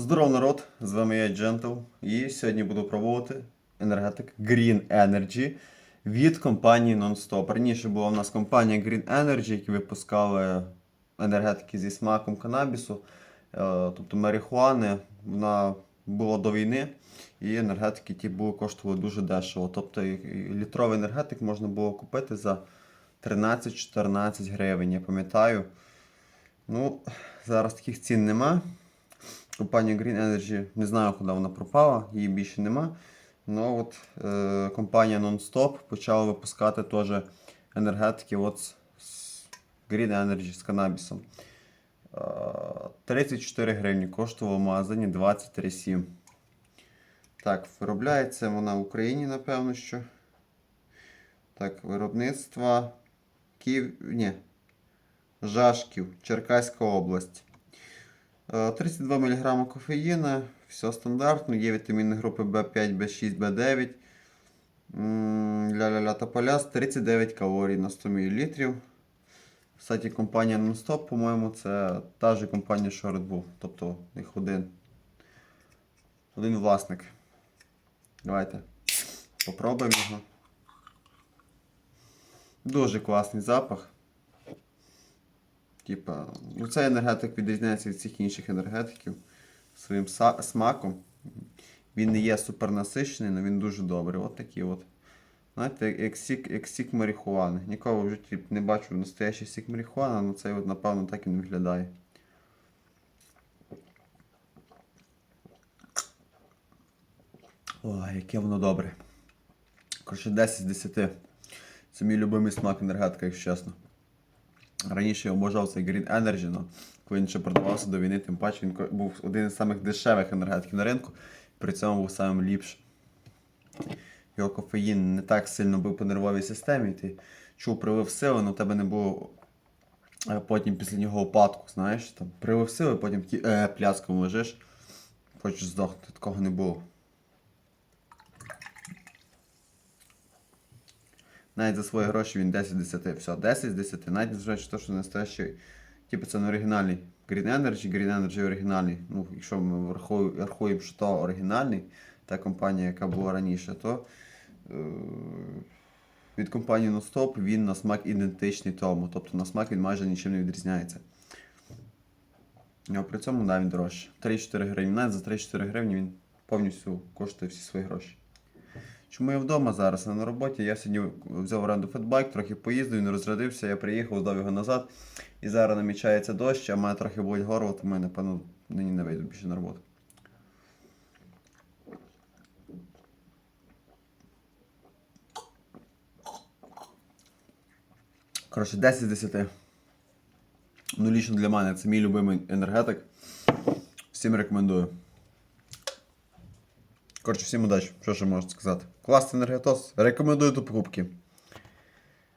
Здоров народ! З вами я Джентл. І сьогодні буду пробувати енергетик Green Energy від компанії Nonstop. Раніше була в нас компанія Green Energy, які випускали енергетики зі смаком канабісу, е, тобто марихуани. Вона була до війни, і енергетики ті були коштували дуже дешево. Тобто літровий енергетик можна було купити за 13-14 гривень, я пам'ятаю. Ну, зараз таких цін нема. Компанія Green Energy не знаю, куди вона пропала, її більше нема. Ну от е, компанія Non-Stop почала випускати теж енергетики от з, Green Energy з канабісом. Е, 34 гривні коштувала в магазині 23,7. Так, виробляється вона в Україні, напевно, що. Так, виробництво Київ. Ні. Жашків, Черкаська область. Е, 32 мг кофеїна, все стандартно, є вітамінні групи В5, В6, В9. М, Ля-ля-ля тополяс, 39 калорій на 100 мл. Кстати, компанія Nonstop, по-моєму, це та ж компанія, що Red Bull. Тобто їх один. Один власник. Давайте попробуємо його. Дуже класний запах. Типа, ну цей енергетик відрізняється від всіх інших енергетиків своїм смаком. Він не є супернасичений, але він дуже добрий. От такий от. Знаєте, як сік, як сік марихуани. Ніколи в житті не бачив настоящий сік марихуани, але цей от, напевно, так і не виглядає. Ой, яке воно добре. Коротше, 10 з 10. Це мій любимий смак енергетика, якщо чесно. Раніше я обожав цей Green Energy, але коли він ще продавався до війни, тим паче він був один із самих дешевих енергетиків на ринку, при цьому був самим ліпшим. Його кофеїн не так сильно бив по нервовій системі, ти чув прилив сили, але у тебе не було е, потім після нього опадку, знаєш, там прилив сили, потім такий е, пляском лежиш, хочеш здохнути, такого не було. Навіть за свої гроші він 10 з 10. Все, 10 з 10. Навіть незважаючи на те, що настоящий, типу це не оригінальний Green Energy, Green Energy оригінальний. Ну, якщо ми рахуємо, рахуємо, що то оригінальний, та компанія, яка була раніше, то е- від компанії Nostop він на смак ідентичний тому. Тобто на смак він майже нічим не відрізняється. А при цьому да, він дорожче. 3-4 гривні. Навіть за 3-4 гривні він повністю коштує всі свої гроші. Чому я вдома зараз, а на роботі? Я сьогодні взяв оренду фетбайк, трохи поїздив, він розрядився, я приїхав, здав його назад. І зараз намічається дощ, а в мене трохи болить горло, тому я, напевно, нині не вийду більше на роботу. Коротше, 10 з 10. Ну, лічно для мене це мій любимий енергетик. Всім рекомендую. Коротше, всім удачі. Що ще можна сказати? Класний енергетос. Рекомендую до покупки.